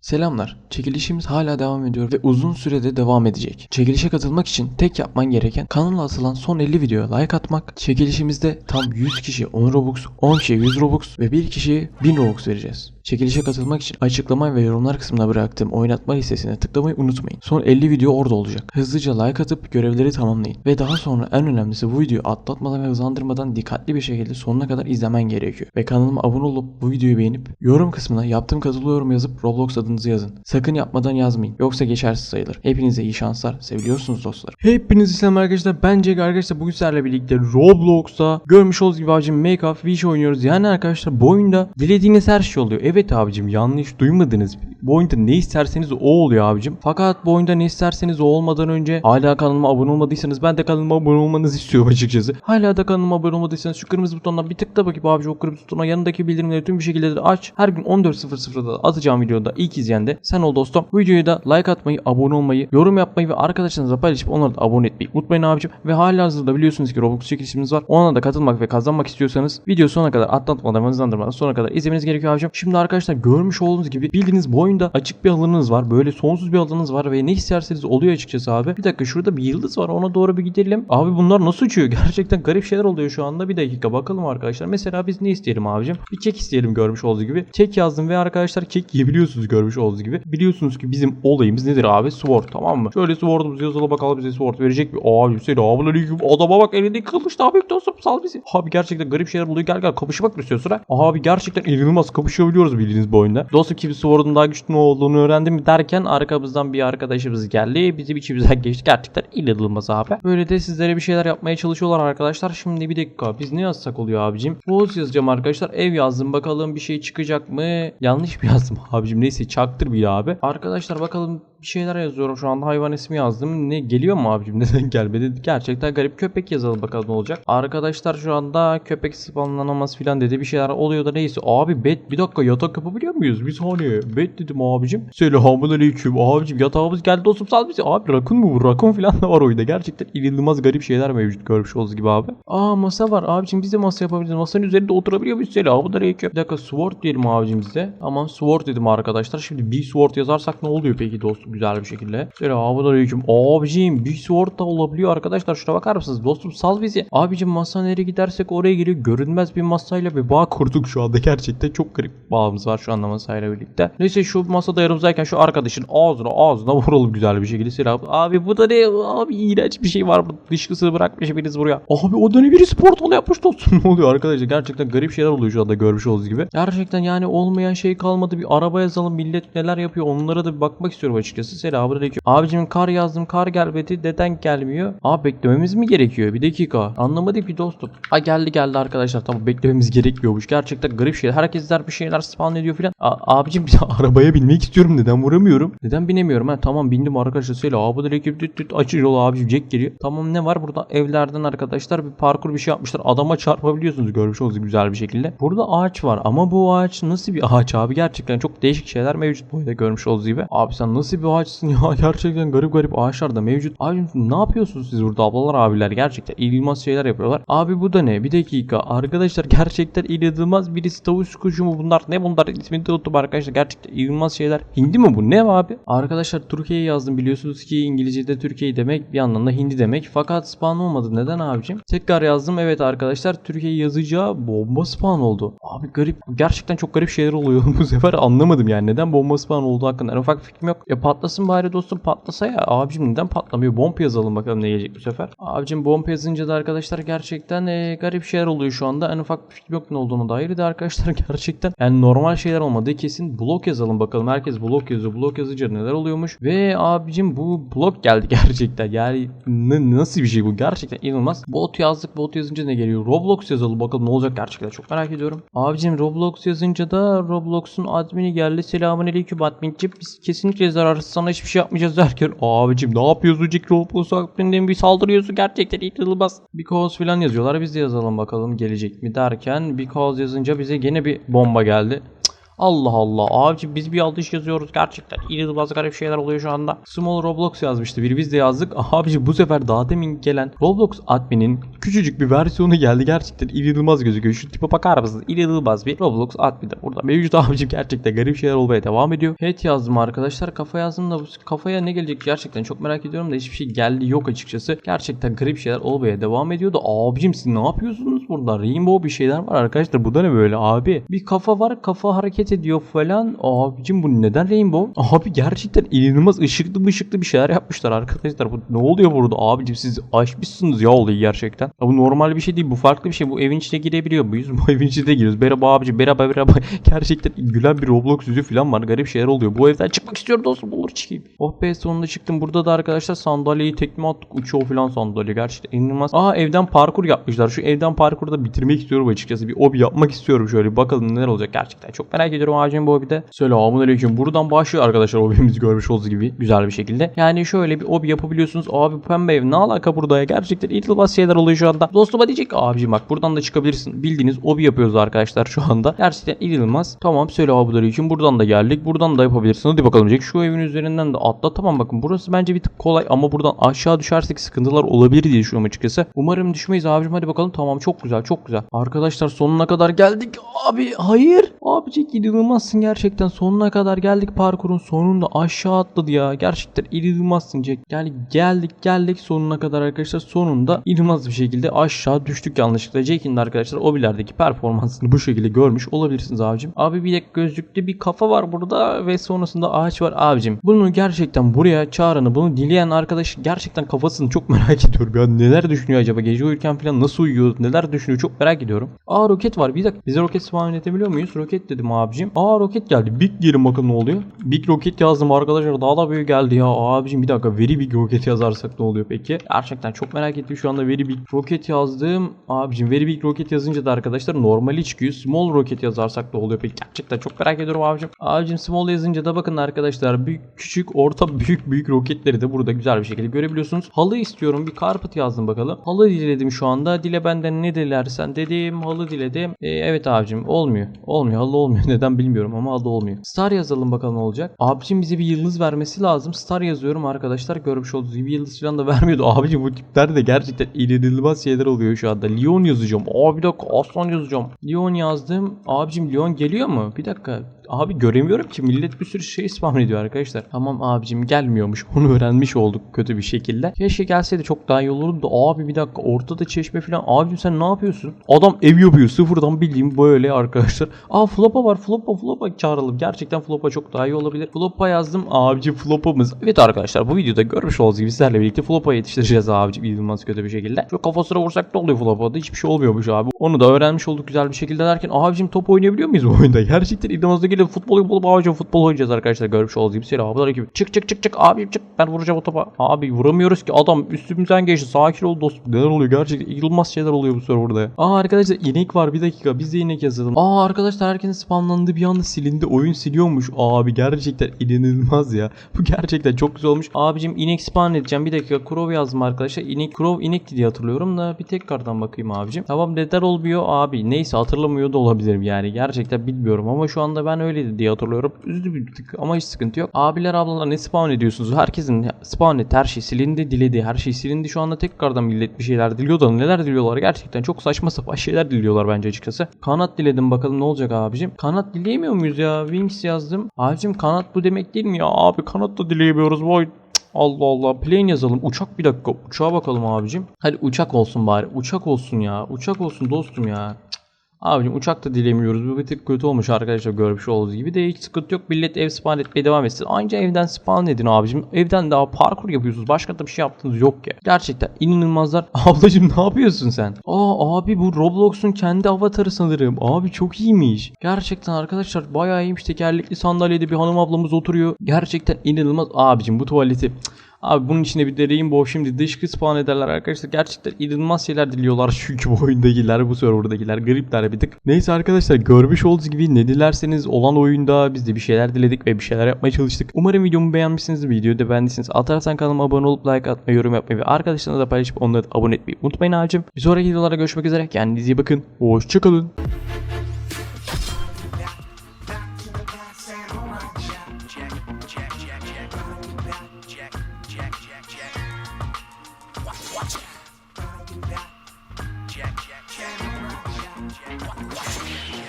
Selamlar. Çekilişimiz hala devam ediyor ve uzun sürede devam edecek. Çekilişe katılmak için tek yapman gereken kanala atılan son 50 videoya like atmak. Çekilişimizde tam 100 kişi 10 Robux, 10 kişiye 100 Robux ve 1 kişiye 1000 Robux vereceğiz. Çekilişe katılmak için açıklama ve yorumlar kısmına bıraktığım oynatma listesine tıklamayı unutmayın. Son 50 video orada olacak. Hızlıca like atıp görevleri tamamlayın. Ve daha sonra en önemlisi bu videoyu atlatmadan ve hızlandırmadan dikkatli bir şekilde sonuna kadar izlemen gerekiyor. Ve kanalıma abone olup bu videoyu beğenip yorum kısmına yaptığım katılıyorum yazıp Roblox adınızı yazın. Sakın yapmadan yazmayın. Yoksa geçersiz sayılır. Hepinize iyi şanslar. Seviliyorsunuz dostlar. Hepinize selam arkadaşlar. Ben Jack arkadaşlar bugün sizlerle birlikte Roblox'ta görmüş olduğunuz gibi abicim Make Up Wish oynuyoruz. Yani arkadaşlar bu oyunda dilediğiniz her şey oluyor. Evet abicim yanlış duymadınız. Bu oyunda ne isterseniz o oluyor abicim. Fakat bu oyunda ne isterseniz o olmadan önce hala kanalıma abone olmadıysanız ben de kanalıma abone olmanızı istiyorum açıkçası. Hala da kanalıma abone olmadıysanız şu kırmızı butondan bir tıkla bakayım abicim o kırmızı butona yanındaki bildirimleri tüm bir şekilde de aç. Her gün 14.00'da atacağım videoda ilk izleyen de sen ol dostum. Videoyu da like atmayı, abone olmayı, yorum yapmayı ve arkadaşlarınızla paylaşıp onları da abone etmeyi unutmayın abicim. Ve hala hazırda biliyorsunuz ki Roblox çekilişimiz var. Ona da katılmak ve kazanmak istiyorsanız video sonuna kadar atlatmadan hızlandırmadan sonuna kadar izlemeniz gerekiyor abicim. Şimdi arkadaşlar görmüş olduğunuz gibi bildiğiniz bu oyunda açık bir alanınız var. Böyle sonsuz bir alanınız var ve ne isterseniz oluyor açıkçası abi. Bir dakika şurada bir yıldız var ona doğru bir gidelim. Abi bunlar nasıl uçuyor? Gerçekten garip şeyler oluyor şu anda. Bir dakika bakalım arkadaşlar. Mesela biz ne isteyelim abicim? Bir kek isteyelim görmüş olduğunuz gibi. Kek yazdım ve arkadaşlar kek yiyebiliyorsunuz görmüş olduğunuz gibi. Biliyorsunuz ki bizim olayımız nedir abi? Sword tamam mı? Şöyle sword'umuzu yazalım bakalım bize sword verecek mi? Abi selamun aleyküm. Adama bak elindeki kılıç daha büyük dostum sal bizi. Abi gerçekten garip şeyler oluyor. Gel gel kapışmak mı istiyorsun ha? Abi gerçekten inanılmaz kapışabiliyoruz bildiğiniz bu oyunda. Dostum kim sword'un daha güçlü olduğunu öğrendim derken arkamızdan bir arkadaşımız geldi. Bizim içimizden geçti. Gerçekten inanılmaz abi. Böyle de sizlere bir şeyler yapmaya çalışıyorlar arkadaşlar. Şimdi bir dakika biz ne yazsak oluyor abicim? Boz yazacağım arkadaşlar. Ev yazdım bakalım bir şey çıkacak mı? Yanlış mı yazdım abicim? Neyse çaktır bir abi. Arkadaşlar bakalım bir şeyler yazıyorum şu anda hayvan ismi yazdım. Ne geliyor mu abicim? Neden gelmedi? Gerçekten garip köpek yazalım bakalım ne olacak. Arkadaşlar şu anda köpek spawnlanamaz filan dedi. Bir şeyler oluyor da neyse. Abi bed bir dakika yatak yapabiliyor muyuz? Bir saniye. Bed dedim abicim. Selamun aleyküm. Abicim yatağımız geldi dostum sal bizi. Abi rakun mu bu? Rakun filan da var oyunda. Gerçekten inanılmaz garip şeyler mevcut görmüş olduğunuz gibi abi. Aa masa var. Abicim biz de masa yapabiliriz. Masanın üzerinde oturabiliyor muyuz? Selamun aleyküm. Bir dakika sword diyelim abicim bize. Aman sword dedim arkadaşlar. Şimdi bir sword yazarsak ne oluyor peki dostum güzel bir şekilde. Selamun aleyküm. Abicim bir sword da olabiliyor arkadaşlar. Şuna bakar mısınız? Dostum sal bizi. Abicim masa nereye gidersek oraya geliyor. Görünmez bir masayla bir bağ kurduk şu anda. Gerçekten çok garip bağımız var şu anda masayla birlikte. Neyse şu masada yanımızdayken şu arkadaşın ağzına ağzına vuralım güzel bir şekilde. Selam. Abi bu da ne? Abi iğrenç bir şey var. Dışkısını bırakmış biriniz buraya. Abi o da ne biri spor yapmış dostum. ne oluyor arkadaşlar? Gerçekten garip şeyler oluyor şu anda görmüş olduğunuz gibi. Gerçekten yani olmayan şey kalmadı. Bir araba yazalım. Millet neler yapıyor. Onlara da bir bakmak istiyorum açıkçası. Selamünaleyküm. Abicim kar yazdım. Kar gelmedi. Neden gelmiyor? Abi beklememiz mi gerekiyor? Bir dakika. Anlamadık ki dostum. Ha geldi geldi arkadaşlar. Tamam beklememiz gerekmiyormuş. Gerçekten garip şeyler. Herkesler bir şeyler spawn ediyor filan. Abicim bir arabaya binmek istiyorum. Neden vuramıyorum? Neden binemiyorum? Ha tamam bindim arkadaşlar. Selamünaleyküm. Düt düt açın yolu abicim. Jack geliyor. Tamam ne var burada? Evlerden arkadaşlar bir parkur bir şey yapmışlar. Adama çarpabiliyorsunuz görmüş olduğunuz güzel bir şekilde. Burada ağaç var ama bu ağaç nasıl bir ağaç abi? Gerçekten çok değişik şeyler mevcut bu görmüş olduğunuz gibi. Abi sen nasıl bir ağaçsın ya? Gerçekten garip garip ağaçlar da mevcut. Abi ne yapıyorsunuz siz burada ablalar abiler? Gerçekten inanılmaz şeyler yapıyorlar. Abi bu da ne? Bir dakika. Arkadaşlar gerçekten inanılmaz birisi tavus kuşu mu bunlar? Ne bunlar? İsmini de unuttum arkadaşlar. Gerçekten inanılmaz şeyler. Hindi mi bu? Ne abi? Arkadaşlar Türkiye yazdım biliyorsunuz ki İngilizce'de Türkiye demek bir yandan da Hindi demek. Fakat spawn olmadı. Neden abicim? Tekrar yazdım. Evet arkadaşlar Türkiye yazacağı bomba spawn oldu. Abi garip. Gerçekten çok garip şeyler oluyor. bu sefer anlamadım yani. Neden bomba spawn oldu hakkında. En ufak fikrim yok. Ya patlasın bari dostum patlasa ya. Abicim neden patlamıyor? Bomb yazalım bakalım ne gelecek bu sefer. Abicim bomb yazınca da arkadaşlar gerçekten e, garip şeyler oluyor şu anda. En ufak bir fikrim yok ne olduğunu dair de arkadaşlar gerçekten yani normal şeyler olmadığı kesin. Blok yazalım bakalım. Herkes blok yazıyor. Blok yazınca neler oluyormuş. Ve abicim bu blok geldi gerçekten. Yani nasıl bir şey bu? Gerçekten inanılmaz. Bot yazdık. Bot yazınca ne geliyor? Roblox yazalım bakalım ne olacak gerçekten çok merak ediyorum. Abicim Roblox yazınca da Roblox'un admini geldi. Selamünaleyküm adminciğim. Biz kesinlikle zararsız sana hiçbir şey yapmayacağız derken. Abicim ne yapıyorsun Jack Roblox admininden bir saldırıyorsun gerçekten inanılmaz. Because falan yazıyorlar. Biz de yazalım bakalım gelecek mi derken. Because yazınca bize gene bir bomba geldi. Allah Allah abici biz bir yanlış yazıyoruz gerçekten. İnanılmaz garip şeyler oluyor şu anda. Small Roblox yazmıştı biri biz de yazdık. Abici bu sefer daha demin gelen Roblox adminin küçücük bir versiyonu geldi. Gerçekten inanılmaz gözüküyor. Şu tipe bakar mısınız? İnanılmaz bir Roblox admin de burada mevcut abicim gerçekten garip şeyler olmaya devam ediyor. Evet yazdım arkadaşlar. Kafa yazdım da bu kafaya ne gelecek gerçekten çok merak ediyorum da hiçbir şey geldi yok açıkçası. Gerçekten garip şeyler olmaya devam ediyor da abicim siz ne yapıyorsunuz burada? Rainbow bir şeyler var arkadaşlar. Bu da ne böyle abi? Bir kafa var kafa hareket ediyor falan. Abicim bu neden Rainbow? Abi gerçekten inanılmaz ışıklı ışıklı bir şeyler yapmışlar arkadaşlar. Bu ne oluyor burada abicim siz aşmışsınız ya olayı gerçekten. Ya bu normal bir şey değil bu farklı bir şey. Bu evin içine girebiliyor muyuz? Bu evin içine giriyoruz. Merhaba abicim merhaba merhaba. Gerçekten gülen bir Roblox yüzü falan var. Garip şeyler oluyor. Bu evden çıkmak istiyorum dostum. Olur çıkayım. Oh be sonunda çıktım. Burada da arkadaşlar sandalyeyi tekme attık. Uçuyor falan sandalye. Gerçekten inanılmaz. Aa evden parkur yapmışlar. Şu evden parkuru da bitirmek istiyorum açıkçası. Bir obi yapmak istiyorum şöyle. Bakalım neler olacak gerçekten. Çok merak ediyorum abicim bu obide. Selamun aleyküm. Buradan başlıyor arkadaşlar obimizi görmüş olduğunuz gibi. Güzel bir şekilde. Yani şöyle bir obi yapabiliyorsunuz. Abi pembe ev ne alaka burada ya? Gerçekten inanılmaz şeyler oluyor şu anda. Dostuma diyecek abicim bak buradan da çıkabilirsin. Bildiğiniz obi yapıyoruz arkadaşlar şu anda. Gerçekten inanılmaz. Tamam selamun için buradan da geldik. Buradan da yapabilirsin. Hadi bakalım diyecek. Şu evin üzerinden de atla. Tamam bakın burası bence bir tık kolay ama buradan aşağı düşersek sıkıntılar olabilir diye düşünüyorum açıkçası. Umarım düşmeyiz abicim hadi bakalım. Tamam çok güzel çok güzel. Arkadaşlar sonuna kadar geldik. Abi hayır. Abicik inanılmazsın gerçekten. Sonuna kadar geldik parkurun sonunda aşağı atladı ya. Gerçekten inanılmazsın Jack. Yani geldik geldik sonuna kadar arkadaşlar. Sonunda inanılmaz bir şekilde aşağı düştük yanlışlıkla. Jack'in de arkadaşlar obilerdeki performansını bu şekilde görmüş olabilirsiniz abicim. Abi bir de gözlüklü bir kafa var burada ve sonrasında ağaç var abicim. Bunu gerçekten buraya çağıranı bunu dileyen arkadaş gerçekten kafasını çok merak ediyorum. Ya neler düşünüyor acaba? Gece uyurken falan nasıl uyuyor? Neler düşünüyor? Çok merak ediyorum. Aa roket var. Bir dakika. Bize roket spawn edebiliyor muyuz? Roket dedim abicim. Aa roket geldi. Big diyelim bakalım ne oluyor. Big roket yazdım arkadaşlar. Daha da büyük geldi ya. Abicim bir dakika. Very big roket yazarsak ne oluyor peki? Gerçekten çok merak ettim şu anda very big roket yazdım. Abicim very big roket yazınca da arkadaşlar normali çıkıyor. Small roket yazarsak ne oluyor peki? Gerçekten çok merak ediyorum abicim. Abicim small yazınca da bakın arkadaşlar büyük küçük orta büyük büyük roketleri de burada güzel bir şekilde görebiliyorsunuz. Halı istiyorum. Bir carpet yazdım bakalım. Halı diledim şu anda. Dile benden ne dilersen dedim. Halı diledim. Ee, evet abicim olmuyor. Olmuyor. Halı olmuyor. Neden bilmiyorum ama halı olmuyor. Star yazalım bakalım ne olacak. Abicim bize bir yıldız vermesi lazım. Star yazıyorum arkadaşlar. Görmüş olduğunuz gibi yıldız falan da vermiyordu. Abicim bu tiplerde de gerçekten inanılmaz şeyler oluyor şu anda. Leon yazacağım. Aa bir dakika aslan yazacağım. Leon yazdım. Abicim Leon geliyor mu? Bir dakika. Abi göremiyorum ki millet bir sürü şey spam ediyor arkadaşlar. Tamam abicim gelmiyormuş. Onu öğrenmiş olduk kötü bir şekilde. Keşke gelseydi çok daha iyi olurdu da abi bir dakika ortada çeşme falan. Abicim sen ne yapıyorsun? Adam ev yapıyor sıfırdan bildiğim böyle arkadaşlar. Aa flopa var flopa flopa çağıralım. Gerçekten flopa çok daha iyi olabilir. Flopa yazdım abicim flopamız. Evet arkadaşlar bu videoda görmüş olduğunuz gibi sizlerle birlikte flopa yetiştireceğiz abicim. İnanılmaz kötü bir şekilde. Şu kafasına vursak ne oluyor flopada? Hiçbir şey olmuyormuş abi. Onu da öğrenmiş olduk güzel bir şekilde derken abicim top oynayabiliyor muyuz bu oyunda? Gerçekten inanılmaz gelin futbol yapalım abicim futbol oynayacağız arkadaşlar görmüş olduğunuz gibi. Selamünaleyküm. Çık çık çık çık abim çık. Ben vuracağım o topa. Abi vuramıyoruz ki adam üstümüzden geçti. Sakin ol dostum. Neler oluyor gerçekten inanılmaz şeyler oluyor bu serverda ya. Aa arkadaşlar inek var bir dakika biz de inek yazalım. Aa arkadaşlar herkesin spamlandığı bir anda silindi. Oyun siliyormuş. Abi gerçekten inanılmaz ya. Bu gerçekten çok güzel olmuş. Abicim inek spawn edeceğim. Bir dakika Crow yazdım arkadaşlar. İnek Crow inekti diye hatırlıyorum da bir tekrardan bakayım abicim. Tamam neden olmuyor abi. Neyse hatırlamıyor da olabilirim yani. Gerçekten bilmiyorum ama şu anda ben öyleydi diye hatırlıyorum. Üzdü bir tık ama hiç sıkıntı yok. Abiler ablalar ne spawn ediyorsunuz? Herkesin spawn et her şey silindi diledi. Her şey silindi. Şu anda tekrardan millet bir şeyler diliyor da neler diliyorlar gerçekten çok saçma sapan şeyler diliyorlar bence açıkçası. Kanat diledim bakalım ne olacak abicim. Kanat dileyemiyor muyuz ya? Wings yazdım. Abicim kanat bu demek değil mi ya? Abi kanat da dileyemiyoruz. Vay Allah Allah. Plane yazalım. Uçak bir dakika. Uçağa bakalım abicim. Hadi uçak olsun bari. Uçak olsun ya. Uçak olsun dostum ya. Abicim uçak da dilemiyoruz. Bu bir tık kötü olmuş arkadaşlar görmüş olduğunuz gibi. De hiç sıkıntı yok. Millet ev spawn etmeye devam etsin. Anca evden spawn edin abicim. Evden daha parkur yapıyorsunuz. Başka da bir şey yaptığınız yok ya. Gerçekten inanılmazlar. Ablacım ne yapıyorsun sen? Aa abi bu Roblox'un kendi avatarı sanırım. Abi çok iyiymiş. Gerçekten arkadaşlar bayağı iyiymiş. Tekerlekli sandalyede bir hanım ablamız oturuyor. Gerçekten inanılmaz. Abicim bu tuvaleti... Cık. Abi bunun içine bir de Rainbow şimdi dışkı spawn ederler arkadaşlar. Gerçekten inanılmaz şeyler diliyorlar çünkü bu oyundakiler, bu serverdakiler garipler bir tık. Neyse arkadaşlar görmüş olduğunuz gibi ne dilerseniz olan oyunda biz de bir şeyler diledik ve bir şeyler yapmaya çalıştık. Umarım videomu beğenmişsiniz. Videoyu da beğendiyseniz atarsan kanalıma abone olup like atmayı, yorum yapmayı ve arkadaşlarınızla paylaşıp onları da abone etmeyi unutmayın abicim. Bir sonraki videolarda görüşmek üzere. Kendinize iyi bakın. Hoşçakalın.